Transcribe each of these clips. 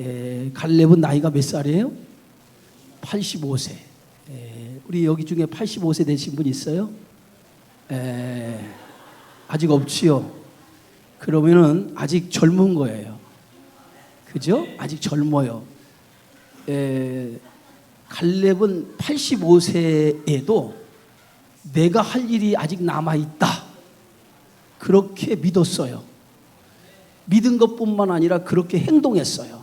에, 갈렙은 나이가 몇 살이에요? 85세. 에, 우리 여기 중에 85세 되신 분 있어요? 에, 아직 없지요. 그러면은 아직 젊은 거예요. 그죠? 아직 젊어요. 에, 갈렙은 85세에도 내가 할 일이 아직 남아 있다. 그렇게 믿었어요. 믿은 것뿐만 아니라 그렇게 행동했어요.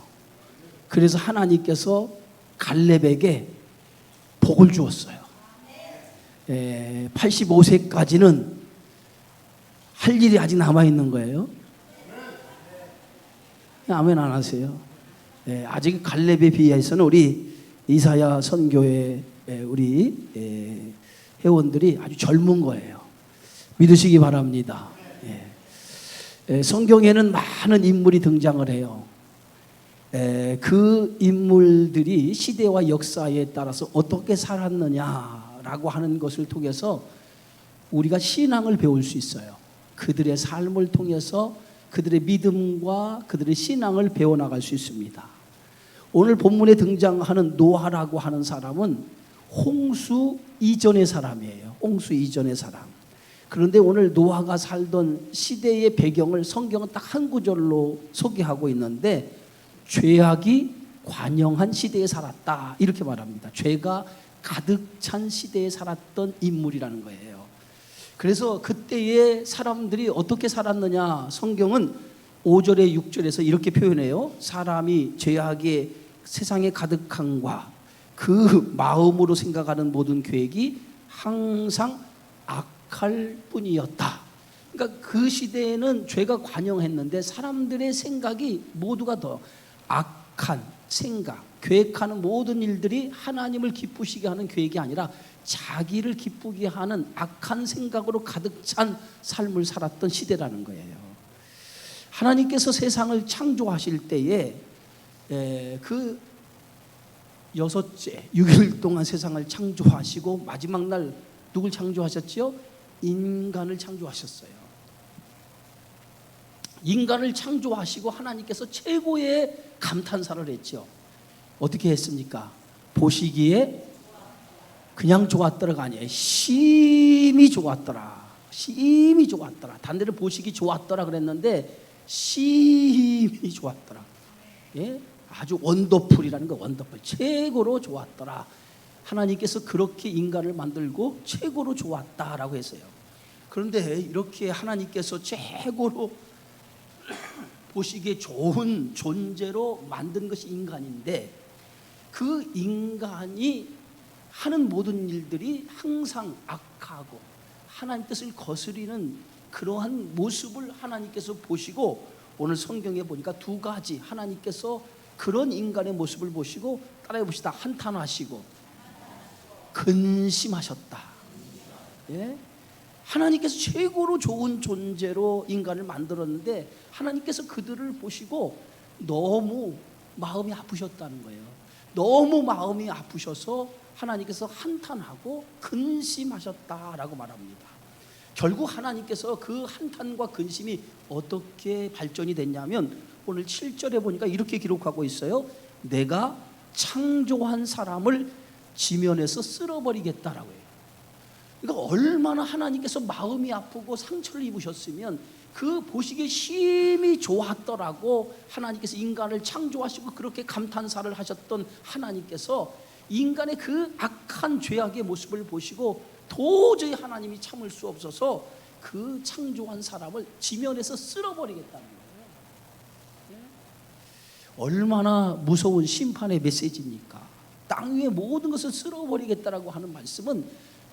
그래서 하나님께서 갈렙에게 복을 주었어요. 에, 85세까지는 할 일이 아직 남아 있는 거예요. 아멘 안 하세요. 예, 아직 갈렙에 비해서는 우리 이사야 선교회 예, 우리 예, 회원들이 아주 젊은 거예요. 믿으시기 바랍니다. 예. 예, 성경에는 많은 인물이 등장을 해요. 예, 그 인물들이 시대와 역사에 따라서 어떻게 살았느냐라고 하는 것을 통해서 우리가 신앙을 배울 수 있어요. 그들의 삶을 통해서 그들의 믿음과 그들의 신앙을 배워나갈 수 있습니다. 오늘 본문에 등장하는 노아라고 하는 사람은 홍수 이전의 사람이에요. 홍수 이전의 사람. 그런데 오늘 노아가 살던 시대의 배경을 성경은 딱 한 구절로 소개하고 있는데 죄악이 관영한 시대에 살았다. 이렇게 말합니다. 죄가 가득 찬 시대에 살았던 인물이라는 거예요. 그래서 그때의 사람들이 어떻게 살았느냐 성경은 5절에 6절에서 이렇게 표현해요. 사람이 죄악의 세상에 가득한과 그 마음으로 생각하는 모든 계획이 항상 악할 뿐이었다. 그러니까 그 시대에는 죄가 관영했는데 사람들의 생각이 모두가 더 악한 생각, 계획하는 모든 일들이 하나님을 기쁘시게 하는 계획이 아니라 자기를 기쁘게 하는 악한 생각으로 가득 찬 삶을 살았던 시대라는 거예요. 하나님께서 세상을 창조하실 때에 에, 그 여섯째 6일 동안 세상을 창조하시고 마지막 날 누굴 창조하셨지요? 인간을 창조하셨어요. 인간을 창조하시고 하나님께서 최고의 감탄사를 했죠. 어떻게 했습니까? 보시기에 그냥 좋았더라가 아니에요. 심히 좋았더라. 심히 좋았더라. 단대를 보시기 좋았더라 그랬는데 심히 좋았더라. 예? 아주 원더풀이라는 거 원더풀. 최고로 좋았더라. 하나님께서 그렇게 인간을 만들고 최고로 좋았다라고 했어요. 그런데 이렇게 하나님께서 최고로 보시기에 좋은 존재로 만든 것이 인간인데 그 인간이 하는 모든 일들이 항상 악하고 하나님 뜻을 거스리는 그러한 모습을 하나님께서 보시고 오늘 성경에 보니까 두 가지 하나님께서 그런 인간의 모습을 보시고 따라해 봅시다 한탄하시고 근심하셨다. 예? 하나님께서 최고로 좋은 존재로 인간을 만들었는데 하나님께서 그들을 보시고 너무 마음이 아프셨다는 거예요. 너무 마음이 아프셔서 하나님께서 한탄하고 근심하셨다라고 말합니다. 결국 하나님께서 그 한탄과 근심이 어떻게 발전이 됐냐면 오늘 7절에 보니까 이렇게 기록하고 있어요. 내가 창조한 사람을 지면에서 쓸어버리겠다라고 해요. 그러니까 얼마나 하나님께서 마음이 아프고 상처를 입으셨으면 그 보시기에 심히 좋았더라고 하나님께서 인간을 창조하시고 그렇게 감탄사를 하셨던 하나님께서 인간의 그 악한 죄악의 모습을 보시고 도저히 하나님이 참을 수 없어서 그 창조한 사람을 지면에서 쓸어버리겠다는 거예요. 예? 얼마나 무서운 심판의 메시지입니까? 땅 위의 모든 것을 쓸어버리겠다라고 하는 말씀은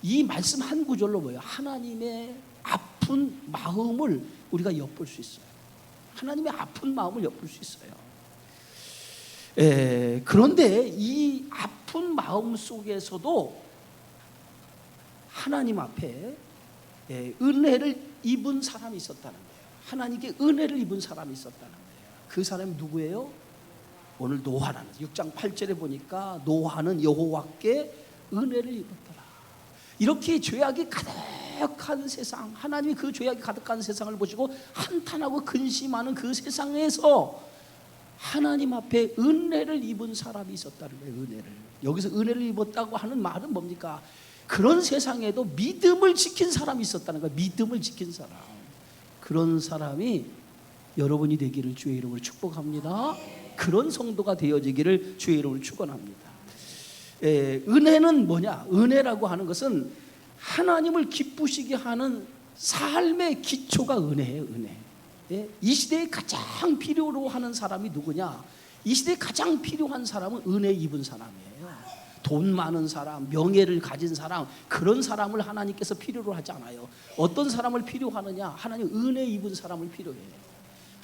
이 말씀 한 구절로 뭐예요? 하나님의 아픈 마음을 우리가 엿볼 수 있어요. 하나님의 아픈 마음을 엿볼 수 있어요. 에, 그런데 이 아픈 마음 속에서도 하나님 앞에 에, 은혜를 입은 사람이 있었다는 거예요. 하나님께 은혜를 입은 사람이 있었다는 거예요. 그 사람이 누구예요? 오늘 노아라는 6장 8절에 보니까 노아는 여호와께 은혜를 입었더라. 이렇게 죄악이 가득한 세상, 하나님이 그 죄악이 가득한 세상을 보시고 한탄하고 근심하는 그 세상에서 하나님 앞에 은혜를 입은 사람이 있었다는 거예요. 은혜를. 여기서 은혜를 입었다고 하는 말은 뭡니까? 그런 세상에도 믿음을 지킨 사람이 있었다는 거예요. 믿음을 지킨 사람. 그런 사람이 여러분이 되기를 주의 이름으로 축복합니다. 그런 성도가 되어지기를 주의 이름으로 축원합니다. 예, 은혜는 뭐냐? 은혜라고 하는 것은 하나님을 기쁘시게 하는 삶의 기초가 은혜예요. 은혜. 예, 이 시대에 가장 필요로 하는 사람이 누구냐? 이 시대에 가장 필요한 사람은 은혜 입은 사람이에요. 돈 많은 사람, 명예를 가진 사람, 그런 사람을 하나님께서 필요로 하지 않아요. 어떤 사람을 필요하느냐? 하나님 은혜 입은 사람을 필요해요.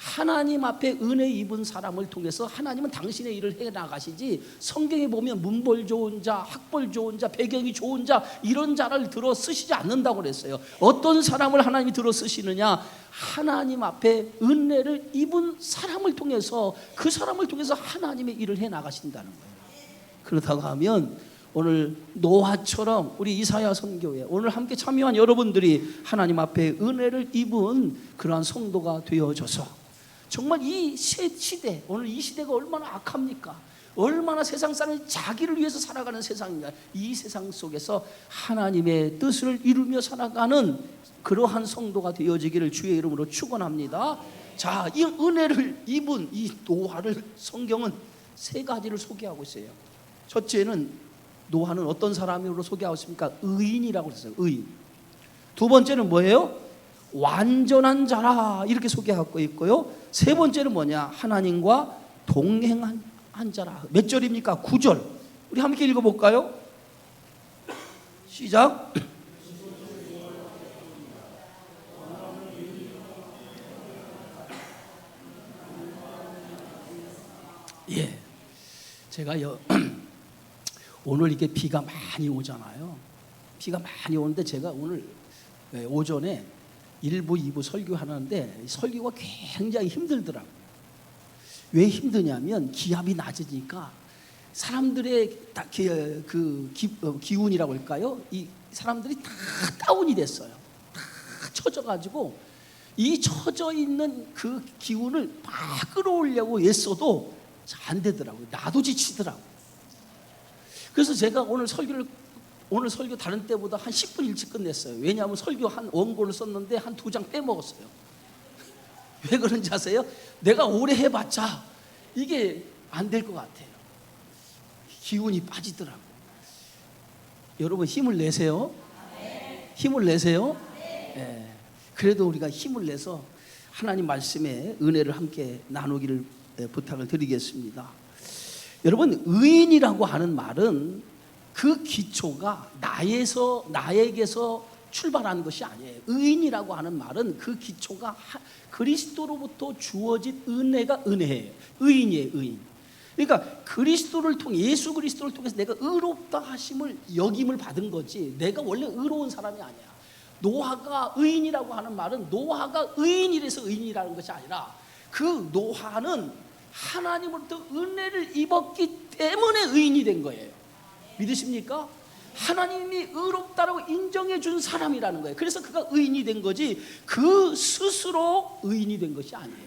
하나님 앞에 은혜 입은 사람을 통해서 하나님은 당신의 일을 해 나가시지 성경에 보면 문벌 좋은 자, 학벌 좋은 자, 배경이 좋은 자 이런 자를 들어 쓰시지 않는다고 그랬어요. 어떤 사람을 하나님이 들어 쓰시느냐? 하나님 앞에 은혜를 입은 사람을 통해서 그 사람을 통해서 하나님의 일을 해 나가신다는 거예요. 그렇다고 하면 오늘 노아처럼 우리 이사야 선교회 오늘 함께 참여한 여러분들이 하나님 앞에 은혜를 입은 그러한 성도가 되어져서 정말 이 시- 시대 오늘 이 시대가 얼마나 악합니까? 얼마나 세상 사람이 자기를 위해서 살아가는 세상인가? 이 세상 속에서 하나님의 뜻을 이루며 살아가는 그러한 성도가 되어지기를 주의 이름으로 축원합니다. 자, 이 은혜를 입은 이 노아를 성경은 세 가지를 소개하고 있어요. 첫째는 노아는 어떤 사람으로 소개하고 있습니까? 의인이라고 했어요. 의인. 두 번째는 뭐예요? 완전한 자라 이렇게 소개하고 있고요. 세 번째는 뭐냐? 하나님과 동행한 한 자라. 몇 절입니까? 9절. 우리 함께 읽어 볼까요? 시작. 예. 제가 여, 오늘 이게 비가 많이 오잖아요. 비가 많이 오는데 제가 오늘 예, 오전에 1부, 2부 설교하는데 설교가 굉장히 힘들더라고요. 왜 힘드냐면 기압이 낮으니까 사람들의 그 기, 어, 기운이라고 할까요? 이 사람들이 다 다운이 됐어요. 다 처져가지고 이 처져 있는 그 기운을 막 끌어올려고 애써도 잘안 되더라고요. 나도 지치더라고요. 그래서 제가 오늘 설교를 오늘 설교 다른 때보다 한 10분 일찍 끝냈어요. 왜냐하면 설교 한 원고를 썼는데 한 두 장 빼먹었어요. 왜 그런지 아세요? 내가 오래 해봤자 이게 안 될 것 같아요. 기운이 빠지더라고. 여러분 힘을 내세요. 힘을 내세요. 예. 그래도 우리가 힘을 내서 하나님 말씀에 은혜를 함께 나누기를 예, 부탁을 드리겠습니다. 여러분 의인이라고 하는 말은 그 기초가 나에서 나에게서 출발하는 것이 아니에요. 의인이라고 하는 말은 그 기초가 하- 그리스도로부터 주어진 은혜가 은혜예요. 의인이에요, 의인. 그러니까 그리스도를 통해 예수 그리스도를 통해서 내가 의롭다 하심을 역임을 받은 거지. 내가 원래 의로운 사람이 아니야. 노아가 의인이라고 하는 말은 노아가 의인이라서 의인이라는 것이 아니라 그 노아는 하나님으로부터 은혜를 입었기 때문에 의인이 된 거예요. 믿으십니까? 하나님이 의롭다라고 인정해 준 사람이라는 거예요. 그래서 그가 의인이 된 거지 그 스스로 의인이 된 것이 아니에요.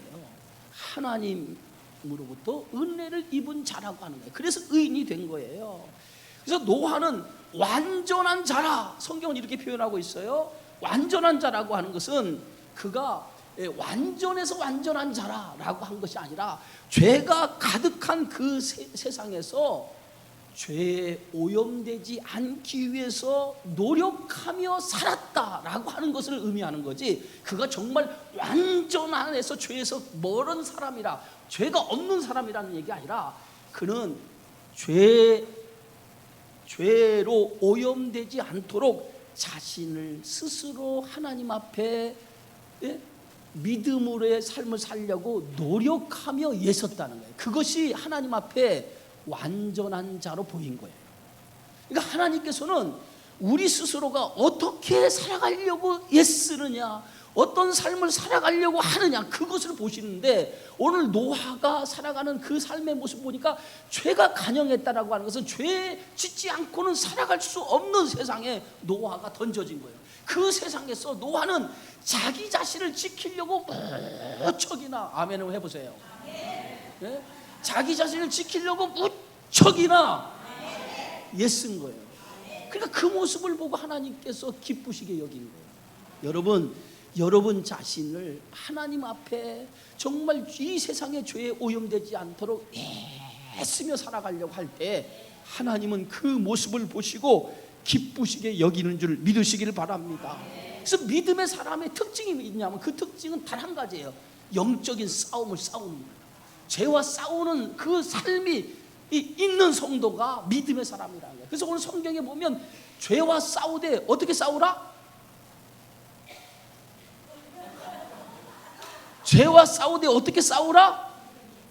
하나님으로부터 은혜를 입은 자라고 하는 거예요. 그래서 의인이 된 거예요. 그래서 노아는 완전한 자라 성경은 이렇게 표현하고 있어요. 완전한 자라고 하는 것은 그가 예, 완전해서 완전한 자라라고 한 것이 아니라 죄가 가득한 그 세, 세상에서 죄에 오염되지 않기 위해서 노력하며 살았다라고 하는 것을 의미하는 거지. 그가 정말 완전한에서 죄에서 멀은 사람이라 죄가 없는 사람이라는 얘기 아니라 그는 죄 죄로 오염되지 않도록 자신을 스스로 하나님 앞에 예? 믿음으로의 삶을 살려고 노력하며 예섰다는 거예요. 그것이 하나님 앞에 완전한 자로 보인 거예요. 그러니까 하나님께서는 우리 스스로가 어떻게 살아가려고 애쓰느냐, 어떤 삶을 살아가려고 하느냐, 그것을 보시는데 오늘 노아가 살아가는 그 삶의 모습 보니까 죄가 간영했다라고 하는 것은 죄 짓지 않고는 살아갈 수 없는 세상에 노아가 던져진 거예요. 그 세상에서 노아는 자기 자신을 지키려고 무척이나 아멘을 해보세요. 예? 자기 자신을 지키려고 무척이나 애쓴 거예요. 그러니까 그 모습을 보고 하나님께서 기쁘시게 여긴 거예요. 여러분, 여러분 자신을 하나님 앞에 정말 이 세상의 죄에 오염되지 않도록 애쓰며 살아가려고 할 때 하나님은 그 모습을 보시고 기쁘시게 여기는 줄 믿으시기를 바랍니다. 그래서 믿음의 사람의 특징이 있냐면 그 특징은 단 한 가지예요. 영적인 싸움을 거예요. 죄와 싸우는 그 삶이 이- 있는 성도가 믿음의 사람이라는 거예요. 그래서 오늘 성경에 보면 죄와 싸우되 어떻게 싸우라? 죄와 싸우되 어떻게 싸우라?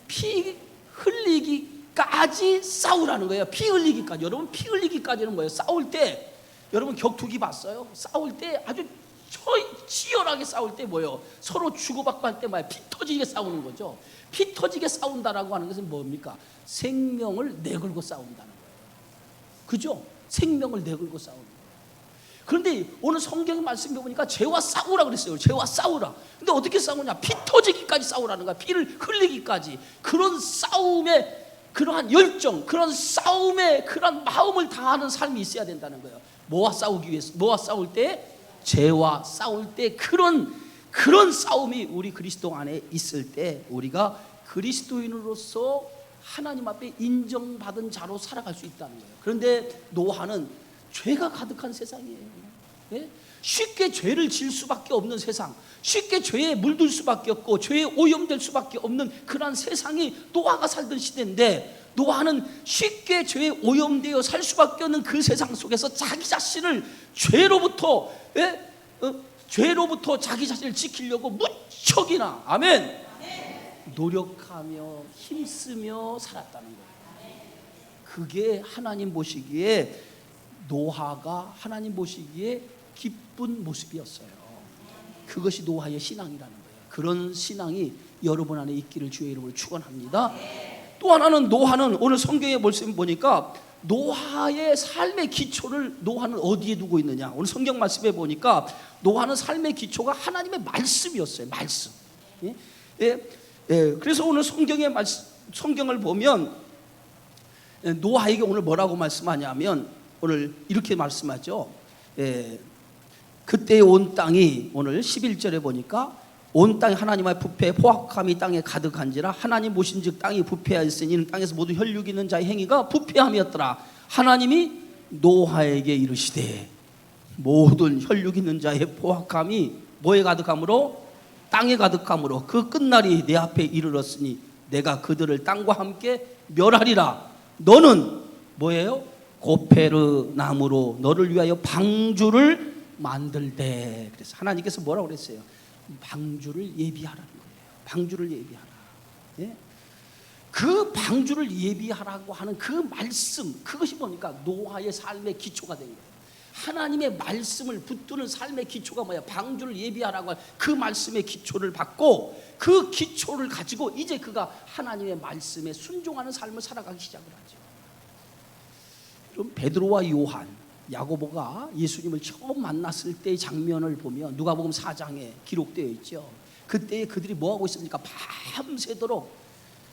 피 흘리기까지 싸우라는 거예요. 피 흘리기까지. 여러분 피 흘리기까지는 뭐예요? 싸울 때 여러분 격투기 봤어요? 싸울 때 아주 처- 치열하게 싸울 때 뭐예요? 서로 주고받고 할때 뭐예요? 피 터지게 싸우는 거죠. 피 터지게 싸운다라고 하는 것은 뭡니까? 생명을 내걸고 싸운다는 거예요. 그죠? 생명을 내걸고 싸우는 거예요. 그런데 오늘 성경 말씀에 보니까 죄와 싸우라 그랬어요. 죄와 싸우라. 근데 어떻게 싸우냐? 피 터지기까지 싸우라는 거야. 피를 흘리기까지. 그런 싸움에 그러한 열정, 그런 싸움에 그런 마음을 다하는 삶이 있어야 된다는 거예요. 뭐와 싸우기 위해서? 뭐와 싸울 때? 죄와 싸울 때 그런 그런 싸움이 우리 그리스도 안에 있을 때 우리가 그리스도인으로서 하나님 앞에 인정받은 자로 살아갈 수 있다는 거예요. 그런데 노아는 죄가 가득한 세상이에요. 예? 쉽게 죄를 질 수밖에 없는 세상, 쉽게 죄에 물들 수밖에 없고 죄에 오염될 수밖에 없는 그러한 세상이 노아가 살던 시대인데 노아는 쉽게 죄에 오염되어 살 수밖에 없는 그 세상 속에서 자기 자신을 죄로부터 예? 어? 죄로부터 자기 자신을 지키려고 무척이나 아멘 노력하며 힘쓰며 살았다는 거예요. 그게 하나님 보시기에 노아가 하나님 보시기에 기쁜 모습이었어요. 그것이 노아의 신앙이라는 거예요. 그런 신앙이 여러분 안에 있기를 주의 이름으로 축원합니다. 또 하나는 노아는 오늘 성경의 보니까 노아의 삶의 기초를 노아는 어디에 두고 있느냐? 오늘 성경 말씀에 보니까 노아는 삶의 기초가 하나님의 말씀이었어요. 말씀. 예? 예, 예, 그래서 오늘 성경의 말씀, 성경을 보면 예, 노아에게 오늘 뭐라고 말씀하냐면 오늘 이렇게 말씀하죠. 예, 그때 온 땅이 오늘 11절에 보니까 온 땅이 하나님 앞에 부패 포악함이 땅에 가득한지라 하나님 보신즉 땅이 부패하였으니 이는 땅에서 모두 혈육 있는 자의 행위가 부패함이었더라. 하나님이 노아에게 이르시되 모든 혈육 있는 자의 포악함이 뭐에 가득함으로? 땅에 가득함으로. 그 끝날이 내 앞에 이르렀으니 내가 그들을 땅과 함께 멸하리라. 너는 뭐예요? 고페르 나무로 너를 위하여 방주를 만들되. 그래서 하나님께서 뭐라고 그랬어요? 방주를 예비하라는 거예요. 방주를 예비하라. 예? 그 방주를 예비하라고 하는 그 말씀 그것이 뭐니까 노아의 삶의 기초가 된 거예요. 하나님의 말씀을 붙드는 삶의 기초가 뭐야? 방주를 예비하라고 한 그 말씀의 기초를 받고 그 기초를 가지고 이제 그가 하나님의 말씀에 순종하는 삶을 살아가기 시작을 하죠. 그럼 베드로와 요한, 야고보가 예수님을 처음 만났을 때의 장면을 보면 누가복음 4장에 기록되어 있죠. 그때 그들이 뭐 하고 있습니까? 밤새도록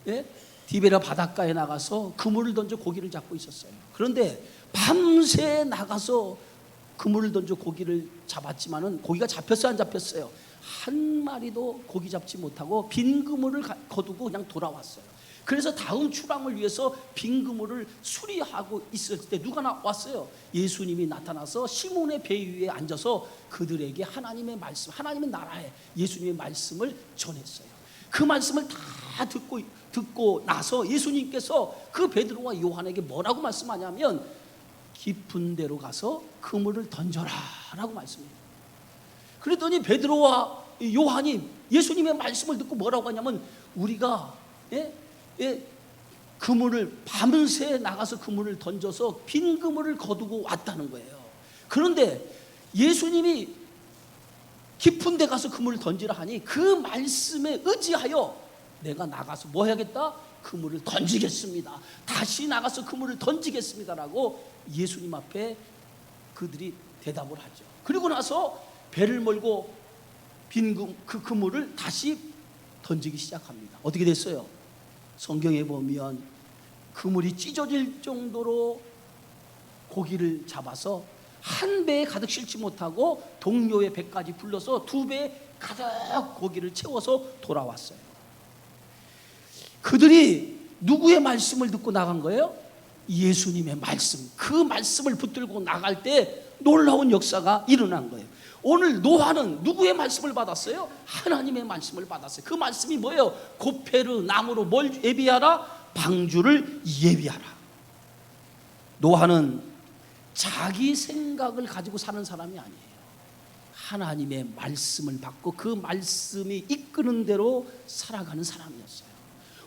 예? 디베라 바닷가에 나가서 그물을 던져 고기를 잡고 있었어요. 그런데 밤새 나가서 그물을 던져 고기를 잡았지만은 고기가 잡혔어요, 안 잡혔어요? 한 마리도 고기 잡지 못하고 빈 그물을 가- 거두고 그냥 돌아왔어요. 그래서 다음 출항을 위해서 빈 그물을 수리하고 있을 때 누가 나왔어요? 예수님이 나타나서 시몬의 배 위에 앉아서 그들에게 하나님의 말씀, 하나님의 나라에 예수님의 말씀을 전했어요. 그 말씀을 다 듣고 듣고 나서 예수님께서 그 베드로와 요한에게 뭐라고 말씀하냐면 깊은 데로 가서 그물을 던져라라고 말씀해요. 그랬더니 베드로와 요한이 예수님의 말씀을 듣고 뭐라고 하냐면 우리가 예? 예? 그물을 밤새 나가서 그물을 던져서 빈 그물을 거두고 왔다는 거예요. 그런데 예수님이 깊은 데 가서 그물을 던지라 하니 그 말씀에 의지하여 내가 나가서 뭐 해야겠다? 그물을 던지겠습니다. 다시 나가서 그물을 던지겠습니다라고 예수님 앞에 그들이 대답을 하죠. 그리고 나서 배를 몰고 빈 그 그물을 다시 던지기 시작합니다. 어떻게 됐어요? 성경에 보면 그물이 찢어질 정도로 고기를 잡아서 한 배에 가득 실지 못하고 동료의 배까지 불러서 두 배에 가득 고기를 채워서 돌아왔어요. 그들이 누구의 말씀을 듣고 나간 거예요? 예수님의 말씀. 그 말씀을 붙들고 나갈 때 놀라운 역사가 일어난 거예요. 오늘 노아는 누구의 말씀을 받았어요? 하나님의 말씀을 받았어요. 그 말씀이 뭐예요? 고페르 나무로 뭘 예비하라? 방주를 예비하라. 노아는 자기 생각을 가지고 사는 사람이 아니에요. 하나님의 말씀을 받고 그 말씀이 이끄는 대로 살아가는 사람이었어요.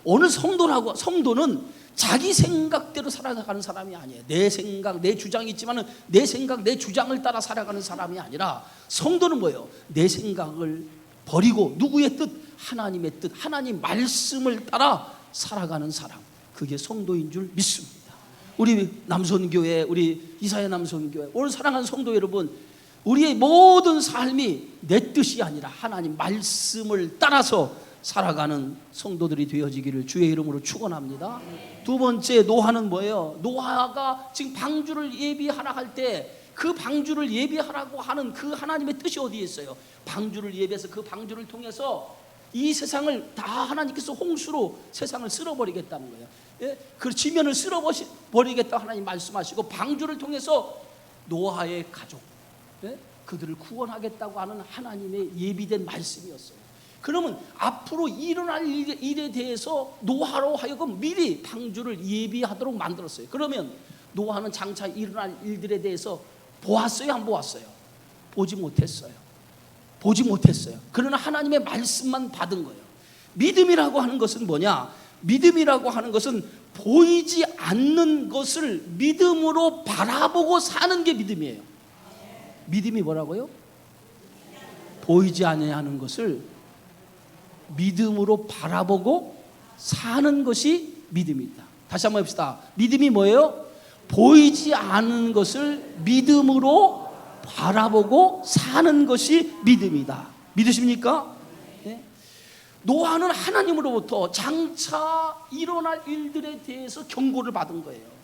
오늘 성도라고 성도는 자기 생각대로 살아가는 사람이 아니에요. 내 생각, 내 주장이 있지만은 내 생각, 내 주장을 따라 살아가는 사람이 아니라 성도는 뭐예요? 내 생각을 버리고 누구의 뜻? 하나님의 뜻, 하나님 말씀을 따라 살아가는 사람. 그게 성도인 줄 믿습니다. 우리 남선교회, 우리 이사야 남선교회, 오늘 사랑하는 성도 여러분, 우리의 모든 삶이 내 뜻이 아니라 하나님 말씀을 따라서 살아가는 성도들이 되어지기를 주의 이름으로 축원합니다. 두 번째 노하는 뭐예요? 노하가 지금 방주를 예비하라 할 때 그 방주를 예비하라고 하는 그 하나님의 뜻이 어디에 있어요? 방주를 예비해서 그 방주를 통해서 이 세상을 다 하나님께서 홍수로 세상을 쓸어버리겠다는 거예요. 예? 그 지면을 쓸어버리겠다 하나님 말씀하시고 방주를 통해서 노아의 가족, 예? 그들을 구원하겠다고 하는 하나님의 예비된 말씀이었어요. 그러면 앞으로 일어날 일에, 대해서 노아로 하여금 미리 방주를 예비하도록 만들었어요. 그러면 노아는 장차 일어날 일들에 대해서 보았어요, 안 보았어요? 보지 못했어요. 보지 못했어요. 그러나 하나님의 말씀만 받은 거예요. 믿음이라고 하는 것은 뭐냐? 믿음이라고 하는 것은 보이지 않는 것을 믿음으로 바라보고 사는 게 믿음이에요. 믿음이 뭐라고요? 보이지 아니하는 것을 믿음으로 바라보고 사는 것이 믿음이다. 다시 한번 해봅시다. 믿음이 뭐예요? 보이지 않은 것을 믿음으로 바라보고 사는 것이 믿음이다. 믿으십니까? 네. 노아는 하나님으로부터 장차 일어날 일들에 대해서 경고를 받은 거예요.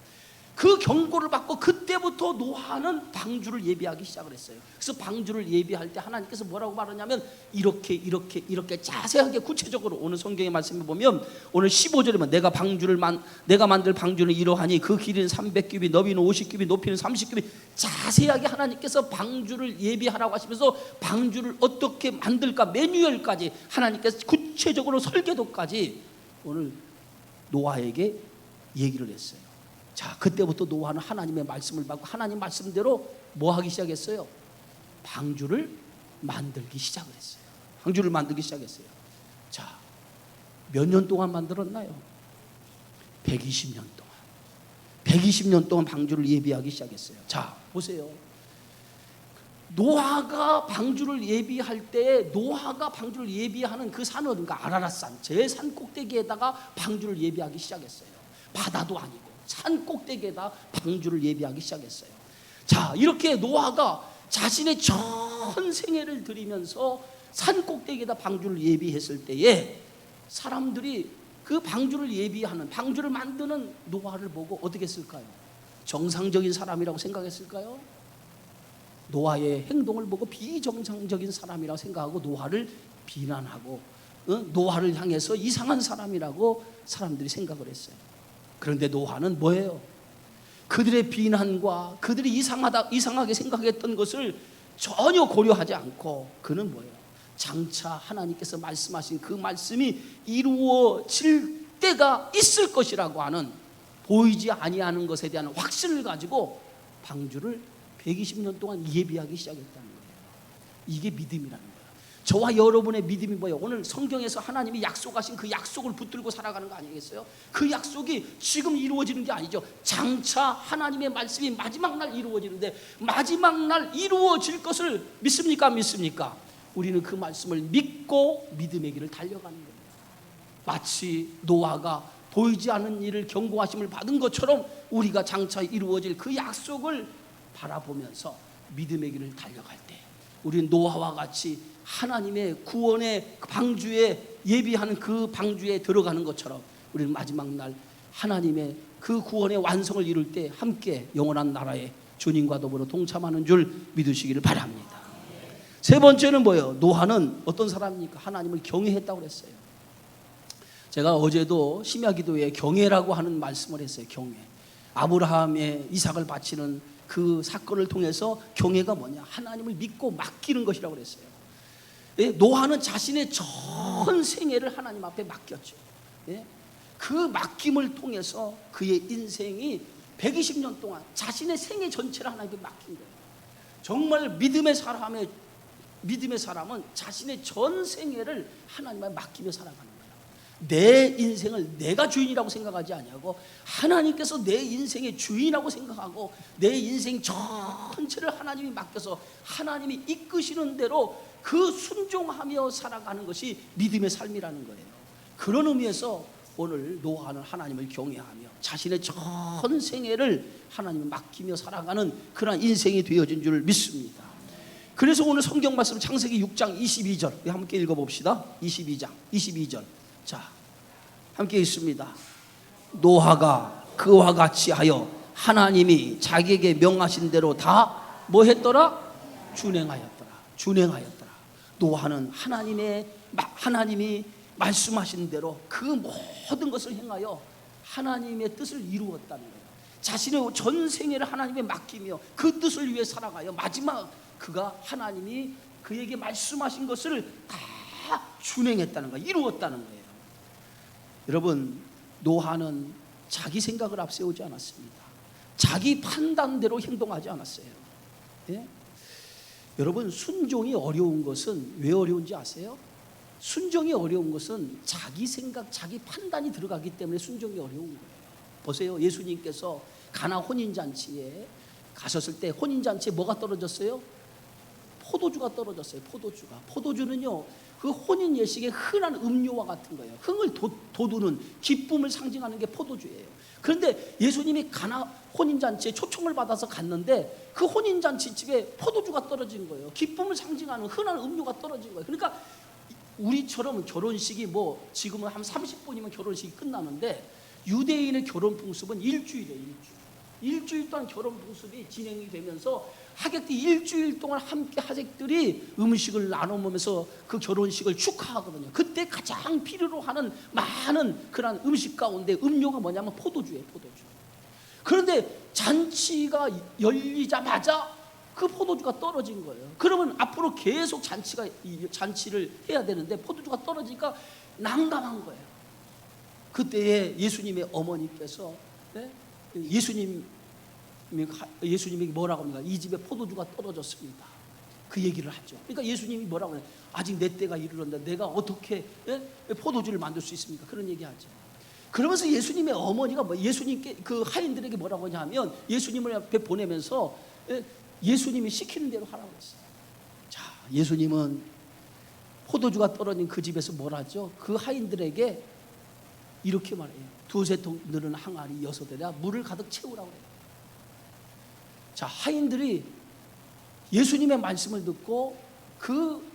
그 경고를 받고 그때부터 노아는 방주를 예비하기 시작을 했어요. 그래서 방주를 예비할 때 하나님께서 뭐라고 말하냐면 이렇게 이렇게 이렇게 자세하게 구체적으로 오늘 성경의 말씀을 보면 오늘 15절에 내가 방주를 만 내가 만들 방주는 이러하니 그 길이는 300규빗 너비는 50규빗 높이는 30규빗 자세하게 하나님께서 방주를 예비하라고 하시면서 방주를 어떻게 만들까 매뉴얼까지 하나님께서 구체적으로 설계도까지 오늘 노아에게 얘기를 했어요. 자, 그때부터 노아는 하나님의 말씀을 받고 하나님 말씀대로 뭐 하기 시작했어요? 방주를 만들기 시작을 했어요. 방주를 만들기 시작했어요. 자, 몇 년 동안 만들었나요? 120년 동안. 120년 동안 방주를 예비하기 시작했어요. 자, 보세요. 노아가 방주를 예비할 때 노아가 방주를 예비하는 그 산은 어딘가 아라라산 제 산 꼭대기에다가 방주를 예비하기 시작했어요. 바다도 아니고 산 꼭대기에다 방주를 예비하기 시작했어요. 자, 이렇게 노아가 자신의 전 생애를 들이면서 산 꼭대기에다 방주를 예비했을 때에 사람들이 그 방주를 예비하는 방주를 만드는 노아를 보고 어떻게 했을까요? 정상적인 사람이라고 생각했을까요? 노아의 행동을 보고 비정상적인 사람이라고 생각하고 노아를 비난하고 어? 노아를 향해서 이상한 사람이라고 사람들이 생각을 했어요. 그런데 노아는 뭐예요? 그들의 비난과 그들이 이상하다 이상하게 생각했던 것을 전혀 고려하지 않고 그는 뭐예요? 장차 하나님께서 말씀하신 그 말씀이 이루어질 때가 있을 것이라고 하는 보이지 아니하는 것에 대한 확신을 가지고 방주를 120년 동안 예비하기 시작했다는 거예요. 이게 믿음이라는 거예요. 저와 여러분의 믿음이 뭐예요? 오늘 성경에서 하나님이 약속하신 그 약속을 붙들고 살아가는 거 아니겠어요? 그 약속이 지금 이루어지는 게 아니죠. 장차 하나님의 말씀이 마지막 날 이루어지는데 마지막 날 이루어질 것을 믿습니까? 믿습니까? 우리는 그 말씀을 믿고 믿음의 길을 달려가는 거예요. 마치 노아가 보이지 않는 일을 경고하심을 받은 것처럼 우리가 장차 이루어질 그 약속을 바라보면서 믿음의 길을 달려갈 때 우리는 노아와 같이 하나님의 구원의 방주에 예비하는 그 방주에 들어가는 것처럼 우리는 마지막 날 하나님의 그 구원의 완성을 이룰 때 함께 영원한 나라에 주님과 더불어 동참하는 줄 믿으시기를 바랍니다. 세 번째는 뭐예요? 노아는 어떤 사람입니까? 하나님을 경외했다고 그랬어요. 제가 어제도 심야 기도에 경외라고 하는 말씀을 했어요. 경외. 아브라함의 이삭을 바치는 그 사건을 통해서 경외가 뭐냐? 하나님을 믿고 맡기는 것이라고 그랬어요. 예, 노아는 자신의 전 생애를 하나님 앞에 맡겼죠. 예? 그 맡김을 통해서 그의 인생이 120년 동안 자신의 생애 전체를 하나님께 맡긴 거예요. 정말 믿음의 사람의 믿음의 사람은 자신의 전 생애를 하나님께 맡기며 살아가는. 내 인생을 내가 주인이라고 생각하지 아니하고 하나님께서 내 인생의 주인이라고 생각하고 내 인생 전체를 하나님이 맡겨서 하나님이 이끄시는 대로 그 순종하며 살아가는 것이 믿음의 삶이라는 거예요. 그런 의미에서 오늘 노아는 하나님을 경외하며 자신의 전 생애를 하나님을 맡기며 살아가는 그런 인생이 되어진 줄 믿습니다. 그래서 오늘 성경 말씀 창세기 6장 22절 우리 함께 읽어봅시다. 22장 22절 자 함께 있습니다. 노아가 그와 같이 하여 하나님이 자기에게 명하신 대로 다 뭐 했더라? 준행하였더라. 준행하였더라. 노아는 하나님의 하나님이 말씀하신 대로 그 모든 것을 행하여 하나님의 뜻을 이루었다는 거예요. 자신의 전 생애를 하나님에 맡기며 그 뜻을 위해 살아가요. 마지막 그가 하나님이 그에게 말씀하신 것을 다 준행했다는 거예요. 이루었다는 거예요. 여러분, 노아는 자기 생각을 앞세우지 않았습니다. 자기 판단대로 행동하지 않았어요. 예? 여러분, 순종이 어려운 것은 왜 어려운지 아세요? 순종이 어려운 것은 자기 생각, 자기 판단이 들어가기 때문에 순종이 어려운 거예요. 보세요. 예수님께서 가나 혼인잔치에 가셨을 때 혼인잔치에 뭐가 떨어졌어요? 포도주가 떨어졌어요. 포도주가. 포도주는요, 그 혼인 예식의 흔한 음료와 같은 거예요. 흥을 도, 돋우는 기쁨을 상징하는 게 포도주예요. 그런데 예수님이 가나 혼인 잔치에 초청을 받아서 갔는데 그 혼인 잔치 집에 포도주가 떨어진 거예요. 기쁨을 상징하는 흔한 음료가 떨어진 거예요. 그러니까 우리처럼 결혼식이 뭐 지금은 한 30분이면 결혼식이 끝나는데 유대인의 결혼 풍습은 일주일이에요, 일주일. 일주일 동안 결혼 풍습이 진행이 되면서 하객들이 일주일 동안 함께 하객들이 음식을 나눠 먹으면서 그 결혼식을 축하하거든요. 그때 가장 필요로 하는 많은 그런 음식 가운데 음료가 뭐냐면 포도주예요, 포도주. 그런데 잔치가 열리자마자 그 포도주가 떨어진 거예요. 그러면 앞으로 계속 잔치가 이 잔치를 해야 되는데 포도주가 떨어지니까 난감한 거예요. 그때에 예수님의 어머니께서 네? 예수님 예수님이 뭐라고 합니까? 이 집에 포도주가 떨어졌습니다. 그 얘기를 하죠. 그러니까 예수님이 뭐라고 해요? 아직 내 때가 이르렀는데 내가 어떻게 예? 포도주를 만들 수 있습니까? 그런 얘기하죠. 그러면서 예수님의 어머니가 뭐 예수님께 그 하인들에게 뭐라고 하냐면 예수님을 앞에 보내면서 예? 예수님이 시키는 대로 하라고 했어요. 자, 예수님은 포도주가 떨어진 그 집에서 뭘 하죠? 그 하인들에게 이렇게 말해요. 두세 통 늘은 항아리 여섯에다 물을 가득 채우라고 해요. 자, 하인들이 예수님의 말씀을 듣고 그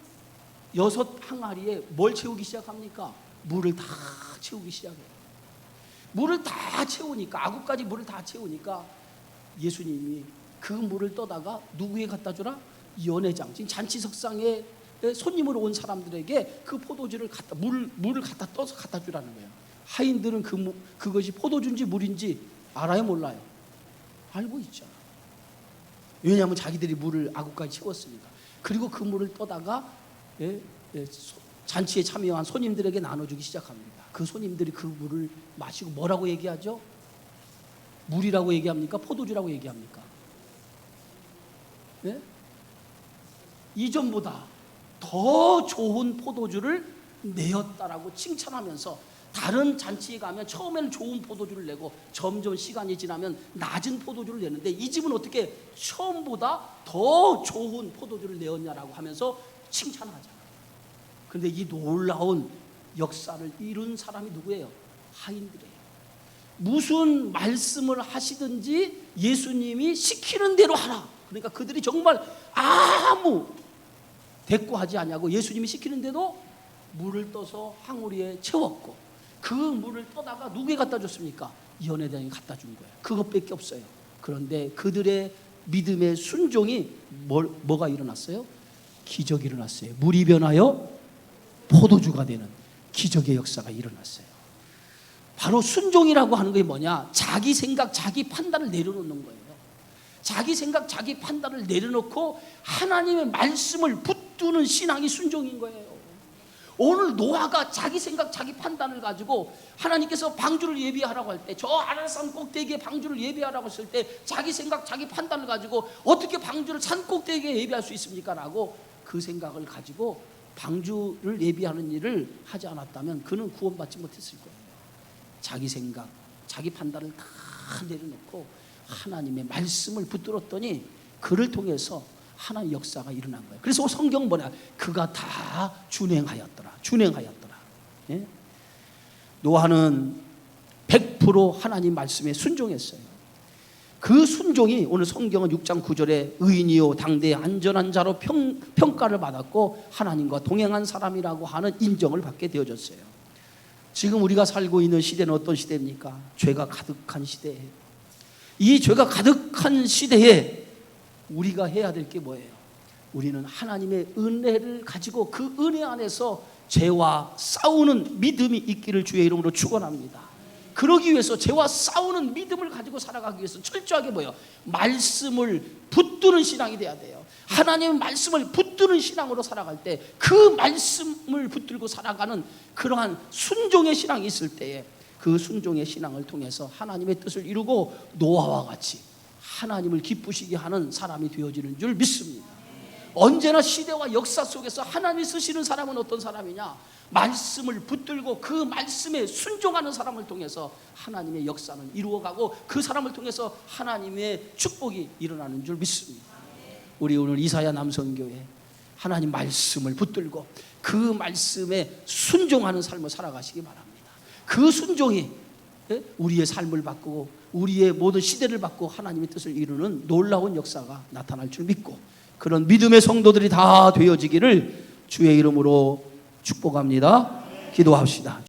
여섯 항아리에 뭘 채우기 시작합니까? 물을 다 채우기 시작해요. 물을 다 채우니까 아구까지 물을 다 채우니까 예수님이 그 물을 떠다가 누구에 갖다 주라? 연회장 지금 잔치 석상에 손님으로 온 사람들에게 그 포도주를 갖다 물 물을 갖다 떠서 갖다 주라는 거예요. 하인들은 그 그것이 포도주인지 물인지 알아요 몰라요? 알고 있죠. 왜냐하면 자기들이 물을 아구까지 채웠으니까. 그리고 그 물을 떠다가 예, 예, 잔치에 참여한 손님들에게 나눠주기 시작합니다. 그 손님들이 그 물을 마시고 뭐라고 얘기하죠? 물이라고 얘기합니까? 포도주라고 얘기합니까? 예? 이전보다 더 좋은 포도주를 내었다라고 칭찬하면서 다른 잔치에 가면 처음에는 좋은 포도주를 내고 점점 시간이 지나면 낮은 포도주를 내는데 이 집은 어떻게 처음보다 더 좋은 포도주를 내었냐라고 하면서 칭찬하잖아요. 그런데 이 놀라운 역사를 이룬 사람이 누구예요? 하인들이에요. 무슨 말씀을 하시든지 예수님이 시키는 대로 하라. 그러니까 그들이 정말 아무 대꾸하지 않냐고 예수님이 시키는 대로 물을 떠서 항우리에 채웠고 그 물을 떠다가 누구에 갖다 줬습니까? 연회장에 갖다 준 거예요. 그것밖에 없어요. 그런데 그들의 믿음의 순종이 뭘, 뭐가 일어났어요? 기적이 일어났어요. 물이 변하여 포도주가 되는 기적의 역사가 일어났어요. 바로 순종이라고 하는 게 뭐냐? 자기 생각, 자기 판단을 내려놓는 거예요. 자기 생각, 자기 판단을 내려놓고 하나님의 말씀을 붙드는 신앙이 순종인 거예요. 오늘 노아가 자기 생각, 자기 판단을 가지고 하나님께서 방주를 예비하라고 할 때, 저 아라산 꼭대기에 방주를 예비하라고 했을 때, 자기 생각, 자기 판단을 가지고 어떻게 방주를 산 꼭대기에 예비할 수 있습니까? 라고 그 생각을 가지고 방주를 예비하는 일을 하지 않았다면 그는 구원받지 못했을 거예요. 자기 생각, 자기 판단을 다 내려놓고 하나님의 말씀을 붙들었더니 그를 통해서 하나의 역사가 일어난 거예요. 그래서 성경 뭐냐? 그가 다 준행하였더라. 준행하였더라. 예? 노아는 100% 하나님 말씀에 순종했어요. 그 순종이 오늘 성경은 6장 9절에 의인이요 당대의 안전한 자로 평, 평가를 받았고 하나님과 동행한 사람이라고 하는 인정을 받게 되어졌어요. 지금 우리가 살고 있는 시대는 어떤 시대입니까? 죄가 가득한 시대예요. 이 죄가 가득한 시대에 우리가 해야 될 게 뭐예요? 우리는 하나님의 은혜를 가지고 그 은혜 안에서 죄와 싸우는 믿음이 있기를 주의 이름으로 축원합니다. 그러기 위해서 죄와 싸우는 믿음을 가지고 살아가기 위해서 철저하게 뭐요? 말씀을 붙드는 신앙이 돼야 돼요. 하나님의 말씀을 붙드는 신앙으로 살아갈 때 그 말씀을 붙들고 살아가는 그러한 순종의 신앙이 있을 때에 그 순종의 신앙을 통해서 하나님의 뜻을 이루고 노아와 같이 하나님을 기쁘시게 하는 사람이 되어지는 줄 믿습니다. 언제나 시대와 역사 속에서 하나님이 쓰시는 사람은 어떤 사람이냐? 말씀을 붙들고 그 말씀에 순종하는 사람을 통해서 하나님의 역사는 이루어가고 그 사람을 통해서 하나님의 축복이 일어나는 줄 믿습니다. 우리 오늘 이사야 남성교회 하나님 말씀을 붙들고 그 말씀에 순종하는 삶을 살아가시기 바랍니다. 그 순종이 예? 우리의 삶을 바꾸고 우리의 모든 시대를 바꾸고 하나님의 뜻을 이루는 놀라운 역사가 나타날 줄 믿고 그런 믿음의 성도들이 다 되어지기를 주의 이름으로 축복합니다. 기도합시다.